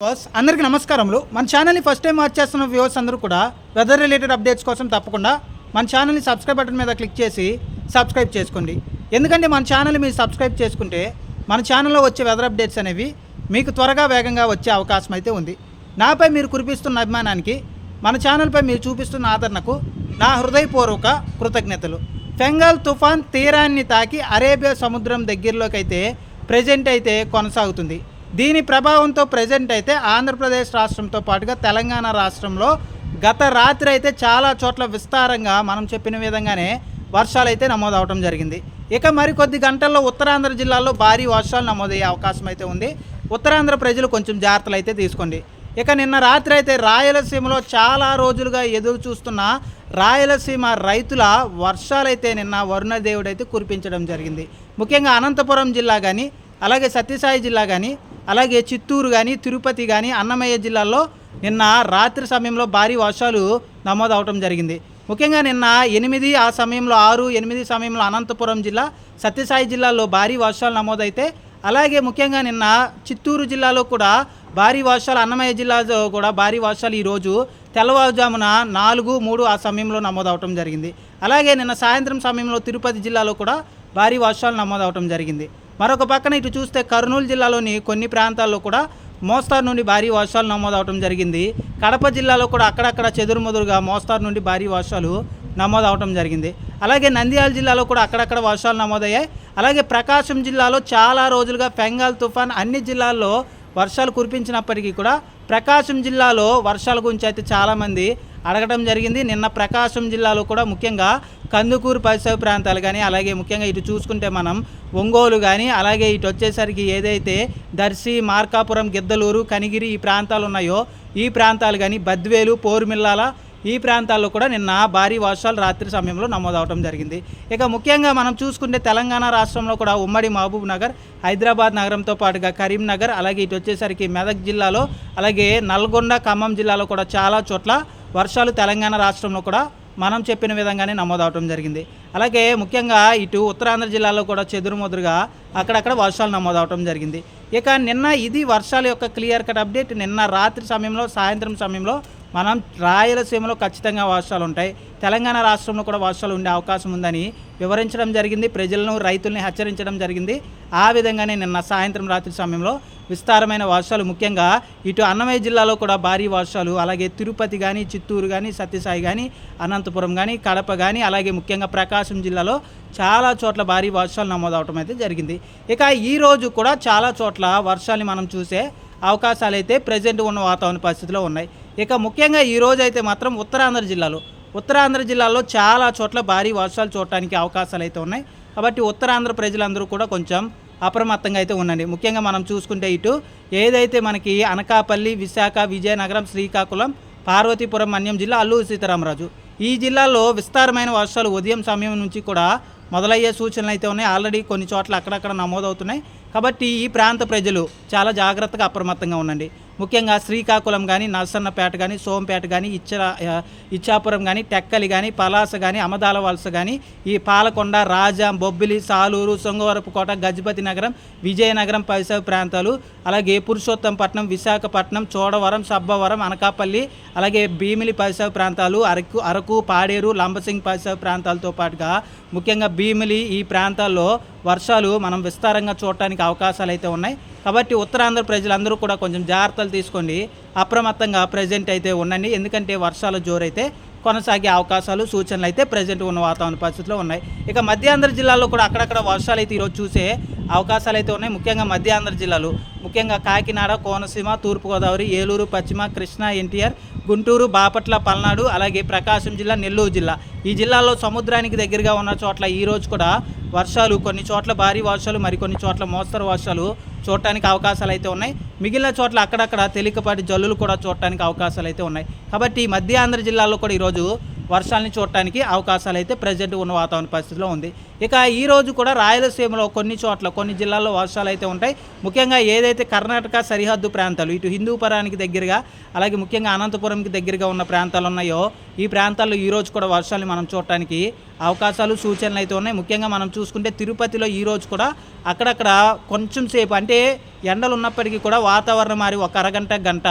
Viewers అందరికీ నమస్కారములు. మన ఛానల్ని ఫస్ట్ టైం వాచ్ చేస్తున్న వ్యూవర్స్ అందరూ కూడా వెదర్ రిలేటెడ్ అప్డేట్స్ కోసం తప్పకుండా మన ఛానల్ని సబ్స్క్రైబ్ బటన్ మీద క్లిక్ చేసి సబ్స్క్రైబ్ చేసుకోండి. ఎందుకంటే మన ఛానల్ని మీరు సబ్స్క్రైబ్ చేసుకుంటే మన ఛానల్లో వచ్చే వెదర్ అప్డేట్స్ అనేవి మీకు త్వరగా వేగంగా వచ్చే అవకాశం అయితే ఉంది. నాపై మీరు కురిపిస్తున్న అభిమానానికి మన ఛానల్పై మీరు చూపిస్తున్న ఆదరణకు నా హృదయపూర్వక కృతజ్ఞతలు. ఫెంగాల్ తుఫాన్ తీరాన్ని తాకి అరేబియా సముద్రం దగ్గరలోకి అయితే ప్రజెంట్ అయితే కొనసాగుతుంది. దీని ప్రభావంతో ప్రజెంట్ అయితే ఆంధ్రప్రదేశ్ రాష్ట్రంతో పాటుగా తెలంగాణ రాష్ట్రంలో గత రాత్రి అయితే చాలా చోట్ల విస్తారంగా మనం చెప్పిన విధంగానే వర్షాలు అయితే నమోదవడం జరిగింది. ఇక మరికొద్ది గంటల్లో ఉత్తరాంధ్ర జిల్లాల్లో భారీ వర్షాలు నమోదయ్యే అవకాశం అయితే ఉంది. ఉత్తరాంధ్ర ప్రజలు కొంచెం జాగ్రత్తలు అయితే తీసుకోండి. ఇక నిన్న రాత్రి అయితే రాయలసీమలో చాలా రోజులుగా ఎదురు చూస్తున్న రాయలసీమ రైతుల వర్షాలైతే నిన్న వరుణదేవుడు అయితే కురిపించడం జరిగింది. ముఖ్యంగా అనంతపురం జిల్లా కానీ అలాగే సత్యసాయి జిల్లా కానీ అలాగే చిత్తూరు కానీ తిరుపతి కానీ అన్నమయ్య జిల్లాల్లో నిన్న రాత్రి సమయంలో భారీ వర్షాలు నమోదవటం జరిగింది. ముఖ్యంగా నిన్న ఎనిమిది ఆ సమయంలో ఆరు ఎనిమిది సమయంలో అనంతపురం జిల్లా సత్యసాయి జిల్లాలో భారీ వర్షాలు నమోదైతే అలాగే ముఖ్యంగా నిన్న చిత్తూరు జిల్లాలో కూడా భారీ వర్షాలు అన్నమయ్య జిల్లాలో కూడా భారీ వర్షాలు ఈరోజు తెల్లవారుజామున నాలుగు మూడు ఆ సమయంలో నమోదవటం జరిగింది. అలాగే నిన్న సాయంత్రం సమయంలో తిరుపతి జిల్లాలో కూడా భారీ వర్షాలు నమోదవటం జరిగింది. మరొక పక్కన ఇటు చూస్తే కర్నూలు జిల్లాలోని కొన్ని ప్రాంతాల్లో కూడా మోస్తారు నుండి భారీ వర్షాలు నమోదవటం జరిగింది. కడప జిల్లాలో కూడా అక్కడక్కడ చెదురుమదురుగా మోస్తారు నుండి భారీ వర్షాలు నమోదవటం జరిగింది. అలాగే నంద్యాల జిల్లాలో కూడా అక్కడక్కడ వర్షాలు నమోదయ్యాయి. అలాగే ప్రకాశం జిల్లాలో చాలా రోజులుగా బెంగాల్ తుఫాన్ అన్ని జిల్లాల్లో వర్షాలు కురిపించినప్పటికీ కూడా ప్రకాశం జిల్లాలో వర్షాల గురించి అయితే చాలామంది అడగడం జరిగింది. నిన్న ప్రకాశం జిల్లాలో కూడా ముఖ్యంగా కందుకూరు పరిసర ప్రాంతాలు కానీ అలాగే ముఖ్యంగా ఇటు చూసుకుంటే మనం ఒంగోలు కానీ అలాగే ఇటు వచ్చేసరికి ఏదైతే దర్శి మార్కాపురం గిద్దలూరు కనిగిరి ఈ ప్రాంతాలు ఉన్నాయో ఈ ప్రాంతాలు కానీ బద్వేలు పోరుమిల్లాల ఈ ప్రాంతాల్లో కూడా నిన్న భారీ వర్షాలు రాత్రి సమయంలో నమోదవడం జరిగింది. ఇక ముఖ్యంగా మనం చూసుకుంటే తెలంగాణ రాష్ట్రంలో కూడా ఉమ్మడి మహబూబ్ నగర్ హైదరాబాద్ నగరంతో పాటుగా కరీంనగర్ అలాగే ఇటు వచ్చేసరికి మెదక్ జిల్లాలో అలాగే నల్గొండ ఖమ్మం జిల్లాలో కూడా చాలా చోట్ల వర్షాలు తెలంగాణ రాష్ట్రంలో కూడా మనం చెప్పిన విధంగానే నమోదవటం జరిగింది. అలాగే ముఖ్యంగా ఇటు ఉత్తరాంధ్ర జిల్లాలో కూడా చెదురుమదురుగా అక్కడక్కడ వర్షాలు నమోదవటం జరిగింది. ఇక నిన్న ఇది వర్షాల యొక్క క్లియర్ కట్ అప్డేట్. నిన్న రాత్రి సమయంలో సాయంత్రం సమయంలో మనం రాయలసీమలో ఖచ్చితంగా వర్షాలు ఉంటాయి. తెలంగాణ రాష్ట్రంలో కూడా వర్షాలు ఉండే అవకాశం ఉందని వివరించడం జరిగింది. ప్రజలను రైతుల్ని హెచ్చరించడం జరిగింది. ఆ విధంగానే నిన్న సాయంత్రం రాత్రి సమయంలో విస్తారమైన వర్షాలు ముఖ్యంగా ఇటు అన్నమయ్య జిల్లాలో కూడా భారీ వర్షాలు అలాగే తిరుపతి కానీ చిత్తూరు కానీ సత్యసాయి కానీ అనంతపురం కానీ కడప కానీ అలాగే ముఖ్యంగా ప్రకాశం జిల్లాలో చాలా చోట్ల భారీ వర్షాలు నమోదవటం అయితే జరిగింది. ఇక ఈ రోజు కూడా చాలా చోట్ల వర్షాలని మనం చూసే అవకాశాలు అయితే ప్రజెంట్ ఉన్న వాతావరణ పరిస్థితిలో ఉన్నాయి. ఇక ముఖ్యంగా ఈ అయితే మాత్రం ఉత్తరాంధ్ర జిల్లాలో ఉత్తరాంధ్ర జిల్లాలో చాలా చోట్ల భారీ వర్షాలు చూడటానికి అవకాశాలు అయితే ఉన్నాయి. కాబట్టి ఉత్తరాంధ్ర ప్రజలందరూ కూడా కొంచెం అప్రమత్తంగా అయితే ఉండండి. ముఖ్యంగా మనం చూసుకుంటే ఇటు ఏదైతే మనకి అనకాపల్లి విశాఖ విజయనగరం శ్రీకాకుళం పార్వతీపురం మన్యం జిల్లా అల్లూరు సీతారామరాజు. ఈ జిల్లాలో విస్తారమైన వర్షాలు ఉదయం సమయం నుంచి కూడా మొదలయ్యే సూచనలు అయితే ఉన్నాయి. ఆల్రెడీ కొన్ని చోట్ల అక్కడక్కడ నమోదవుతున్నాయి. కాబట్టి ఈ ప్రాంత ప్రజలు చాలా జాగ్రత్తగా అప్రమత్తంగా ఉండండి. ముఖ్యంగా శ్రీకాకుళం కానీ నరసన్నపేట కానీ సోంపేట కానీ ఇచ్చరా ఇచ్చాపురం కానీ టెక్కలి కానీ పలాస కానీ అమదాల వలస కానీ ఈ పాలకొండ రాజాం బొబ్బిలి సాలూరు సొంగవరపుకోట గజపతి నగరం విజయనగరం పరిసర ప్రాంతాలు అలాగే పురుషోత్తంపట్నం విశాఖపట్నం చోడవరం సబ్బవరం అనకాపల్లి అలాగే భీమిలి పరిసర ప్రాంతాలు అరకు అరకు పాడేరు లంబసింగ్ పరిసర ప్రాంతాలతో పాటుగా ముఖ్యంగా భీమిలి ఈ ప్రాంతాల్లో వర్షాలు మనం విస్తారంగా చూడటానికి అవకాశాలు అయితే ఉన్నాయి. కాబట్టి ఉత్తరాంధ్ర ప్రజలందరూ కూడా కొంచెం జాగ్రత్తలు తీసుకోండి. అప్రమత్తంగా ప్రజెంట్ అయితే ఉండండి. ఎందుకంటే వర్షాల జోరైతే కొనసాగే అవకాశాలు సూచనలు అయితే ప్రజెంట్ ఉన్న వాతావరణ పరిస్థితుల్లో ఉన్నాయి. ఇక మధ్యాంధ్ర జిల్లాలో కూడా అక్కడక్కడ వర్షాలు అయితే ఈరోజు చూసే అవకాశాలు అయితే ఉన్నాయి. ముఖ్యంగా మధ్యాంధ్ర జిల్లాలు. ముఖ్యంగా కాకినాడ కోనసీమ తూర్పుగోదావరి ఏలూరు పశ్చిమ కృష్ణా ఎన్టీఆర్ గుంటూరు బాపట్ల పల్నాడు అలాగే ప్రకాశం జిల్లా నెల్లూరు జిల్లా. ఈ జిల్లాలో సముద్రానికి దగ్గరగా ఉన్న చోట్ల ఈరోజు కూడా వర్షాలు కొన్ని చోట్ల భారీ వర్షాలు మరికొన్ని చోట్ల మోస్తరు వర్షాలు చూడటానికి అవకాశాలు అయితే ఉన్నాయి. మిగిలిన చోట్ల అక్కడక్కడ తేలికపాటి జల్లులు కూడా చూడటానికి అవకాశాలు అయితే ఉన్నాయి. కాబట్టి మధ్య ఆంధ్ర జిల్లాలో కూడా ఈరోజు వర్షాలని చూడటానికి అవకాశాలు అయితే ప్రజెంట్ ఉన్న వాతావరణ పరిస్థితిలో ఉంది. ఇక ఈ రోజు కూడా రాయలసీమలో కొన్ని చోట్ల కొన్ని జిల్లాల్లో వర్షాలు అయితే ఉంటాయి. ముఖ్యంగా ఏదైతే కర్ణాటక సరిహద్దు ప్రాంతాలు ఇటు హిందూపురానికి దగ్గరగా అలాగే ముఖ్యంగా అనంతపురంకి దగ్గరగా ఉన్న ప్రాంతాలు ఉన్నాయో ఈ ప్రాంతాల్లో ఈ రోజు కూడా వర్షాలు మనం చూడటానికి అవకాశాలు సూచనలు అయితే ఉన్నాయి. ముఖ్యంగా మనం చూసుకుంటే తిరుపతిలో ఈరోజు కూడా అక్కడక్కడ కొంచెం సేపు అంటే ఎండలు ఉన్నప్పటికీ కూడా వాతావరణం మారి ఒక అరగంట గంట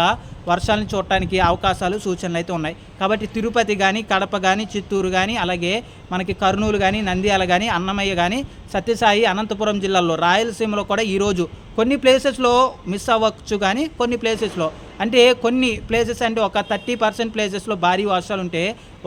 వర్షాలను చూడటానికి అవకాశాలు సూచనలు అయితే ఉన్నాయి. కాబట్టి తిరుపతి కానీ కడప కానీ చిత్తూరు కానీ అలాగే మనకి కర్నూలు కానీ నంద్యాల కానీ అన్నమయ్య కానీ సత్యసాయి అనంతపురం జిల్లాల్లో రాయలసీమలో కూడా ఈరోజు కొన్ని ప్లేసెస్లో మిస్ అవ్వచ్చు కానీ కొన్ని ప్లేసెస్లో. అంటే కొన్ని ప్లేసెస్ అంటే ఒక థర్టీ పర్సెంట్ ప్లేసెస్లో భారీ వర్షాలు ఉంటే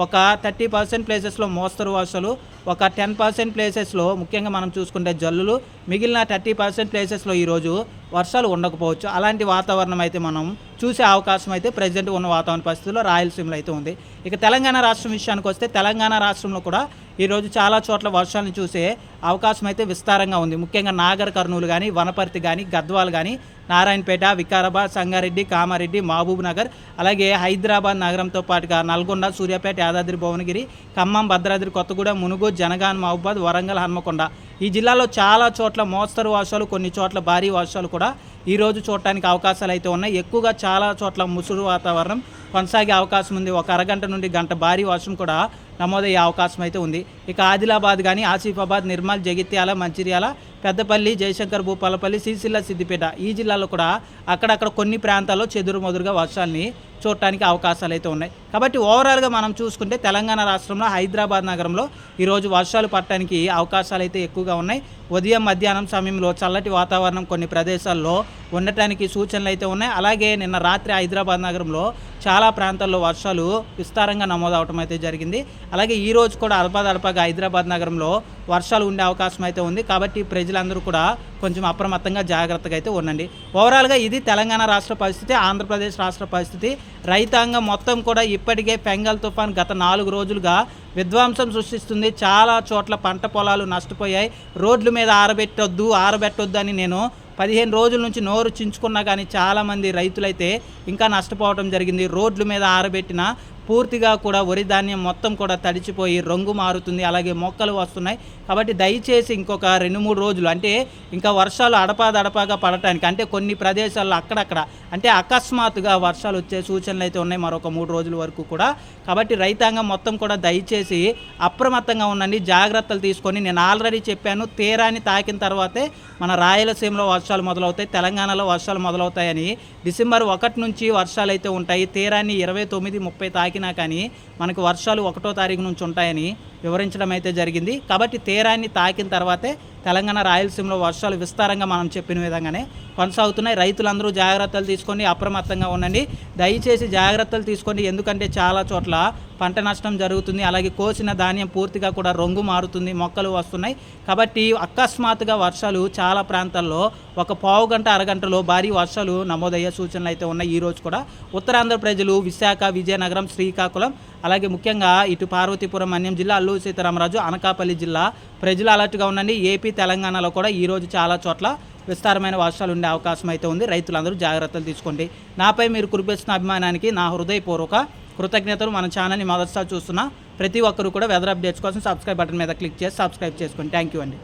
ఒక థర్టీ పర్సెంట్ ప్లేసెస్లో మోస్తరు వర్షాలు ఒక టెన్ పర్సెంట్ ప్లేసెస్లో ముఖ్యంగా మనం చూసుకుంటే జల్లులు మిగిలిన థర్టీ పర్సెంట్ ప్లేసెస్లో ఈరోజు వర్షాలు ఉండకపోవచ్చు. అలాంటి వాతావరణం అయితే మనం చూసే అవకాశం అయితే ప్రజెంట్ ఉన్న వాతావరణ పరిస్థితుల్లో రాయలసీమలో అయితే ఉంది. ఇక తెలంగాణ రాష్ట్రం విషయానికి వస్తే తెలంగాణ రాష్ట్రంలో కూడా ఈరోజు చాలా చోట్ల వర్షాలను చూసే అవకాశం అయితే విస్తారంగా ఉంది. ముఖ్యంగా నాగర్ కర్నూలు కానీ వనపర్తి కానీ గద్వాల్ కానీ నారాయణపేట వికారాబాద్ సంగారెడ్డి కామారెడ్డి మహబూబ్ నగర్ అలాగే హైదరాబాద్ నగరంతో పాటుగా నల్గొండ సూర్యాపేట యాదాద్రి భువనగిరి ఖమ్మం భద్రాద్రి కొత్తగూడెం మునుగు జనగాన్ మహబూబాద్ వరంగల్ హన్మకొండ ఈ జిల్లాలో చాలా చోట్ల మోస్తరు వర్షాలు కొన్ని చోట్ల భారీ వర్షాలు కూడా ఈరోజు చూడటానికి అవకాశాలు అయితే ఉన్నాయి. ఎక్కువగా చాలా చోట్ల ముసురు వాతావరణం కొనసాగే అవకాశం ఉంది. ఒక అరగంట నుండి గంట భారీ వర్షం కూడా నమోదయ్యే అవకాశం అయితే ఉంది. ఇక ఆదిలాబాద్ కానీ ఆసిఫాబాద్ నిర్మల్ జగిత్యాల మంచిర్యాల పెద్దపల్లి జయశంకర్ భూపాలపల్లి సిరిసిల్ల సిద్దిపేట ఈ జిల్లాలో కూడా అక్కడక్కడ కొన్ని ప్రాంతాల్లో చెదురుమదురుగా వర్షాలని చూడటానికి అవకాశాలు అయితే ఉన్నాయి. కాబట్టి ఓవరాల్గా మనం చూసుకుంటే తెలంగాణ రాష్ట్రంలో హైదరాబాద్ నగరంలో ఈరోజు వర్షాలు పడటానికి అవకాశాలు అయితే ఎక్కువగా ఉన్నాయి. ఉదయం మధ్యాహ్నం సమయంలో చల్లటి వాతావరణం కొన్ని ప్రదేశాల్లో ఉండటానికి సూచనలు అయితే ఉన్నాయి. అలాగే నిన్న రాత్రి హైదరాబాద్ నగరంలో చాలా ప్రాంతాల్లో వర్షాలు విస్తారంగా నమోదవటం అయితే జరిగింది. అలాగే ఈ రోజు కూడా అల్పాదల్పాగా హైదరాబాద్ నగరంలో వర్షాలు ఉండే అవకాశం అయితే ఉంది. కాబట్టి ప్రజలందరూ కూడా కొంచెం అప్రమత్తంగా జాగ్రత్తగా అయితే ఉండండి. ఓవరాల్గా ఇది తెలంగాణ రాష్ట్ర పరిస్థితి ఆంధ్రప్రదేశ్ రాష్ట్ర పరిస్థితి. రైతాంగం మొత్తం కూడా ఇప్పటికే పెంగల్ తుఫాన్ గత నాలుగు రోజులుగా విధ్వంసం సృష్టిస్తుంది. చాలా చోట్ల పంట పొలాలు నష్టపోయాయి. రోడ్ల మీద ఆరబెట్టొద్దు ఆరబెట్టొద్దు అని నేను పదిహేను రోజుల నుంచి నోరు చించుకున్నా కానీ చాలామంది రైతులైతే ఇంకా నష్టపోవడం జరిగింది. రోడ్ల మీద ఆరబెట్టిన పూర్తిగా కూడా వరి ధాన్యం మొత్తం కూడా తడిచిపోయి రంగు మారుతుంది అలాగే మొక్కలు వస్తున్నాయి. కాబట్టి దయచేసి ఇంకొక రెండు మూడు రోజులు అంటే ఇంకా వర్షాలు అడపాదడపాగా పడటానికి అంటే కొన్ని ప్రదేశాల్లో అక్కడక్కడ అంటే అకస్మాత్తుగా వర్షాలు వచ్చే సూచనలు అయితే ఉన్నాయి మరొక మూడు రోజుల వరకు కూడా. కాబట్టి రైతాంగం మొత్తం కూడా దయచేసి అప్రమత్తంగా ఉండండి జాగ్రత్తలు తీసుకొని నేను ఆల్రెడీ చెప్పాను తీరాన్ని తాకిన తర్వాతే మన రాయలసీమలో వర్షాలు మొదలవుతాయి తెలంగాణలో వర్షాలు మొదలవుతాయని. డిసెంబర్ ఒకటి నుంచి వర్షాలు అయితే ఉంటాయి తీరాన్ని ఇరవై తొమ్మిది ముప్పై తాకిన కానీ మనకు వర్షాలు ఒకటో తారీఖు నుంచి ఉంటాయని వివరించడం అయితే జరిగింది. కాబట్టి తీరాన్ని తాకిన తర్వాతే తెలంగాణ రాయలసీమలో వర్షాలు విస్తారంగా మనం చెప్పిన విధంగానే కొనసాగుతున్నాయి. రైతులందరూ జాగ్రత్తలు తీసుకొని అప్రమత్తంగా ఉండండి. దయచేసి జాగ్రత్తలు తీసుకోండి. ఎందుకంటే చాలా చోట్ల పంట నష్టం జరుగుతుంది. అలాగే కోసిన ధాన్యం పూర్తిగా కూడా రంగు మారుతుంది. మొక్కలు వస్తున్నాయి. కాబట్టి అకస్మాత్తుగా వర్షాలు చాలా ప్రాంతాల్లో ఒక పావు గంట అరగంటలో భారీ వర్షాలు నమోదయ్యే సూచనలు అయితే ఉన్నాయి. ఈరోజు కూడా ఉత్తరాంధ్ర ప్రజలు విశాఖ విజయనగరం శ్రీకాకుళం అలాగే ముఖ్యంగా ఇటు పార్వతీపురం అన్యం జిల్లా అల్లూరు సీతారామరాజు అనకాపల్లి జిల్లా ప్రజలు అలర్ట్గా ఉండండి. ఏపీ తెలంగాణలో కూడా ఈరోజు చాలా చోట్ల విస్తారమైన వర్షాలు ఉండే అవకాశం అయితే ఉంది. రైతులందరూ జాగ్రత్తలు తీసుకోండి. నాపై మీరు కురిపిస్తున్న అభిమానానికి నా హృదయపూర్వక కృతజ్ఞతలు. మన ఛానల్ని మొదటిసారి చూస్తున్న ప్రతి ఒక్కరు కూడా వెదర్ అప్డేట్స్ కోసం సబ్స్క్రైబ్ బటన్ మీద క్లిక్ చేసి సబ్స్క్రైబ్ చేసుకోండి థ్యాంక్ యూ అండి.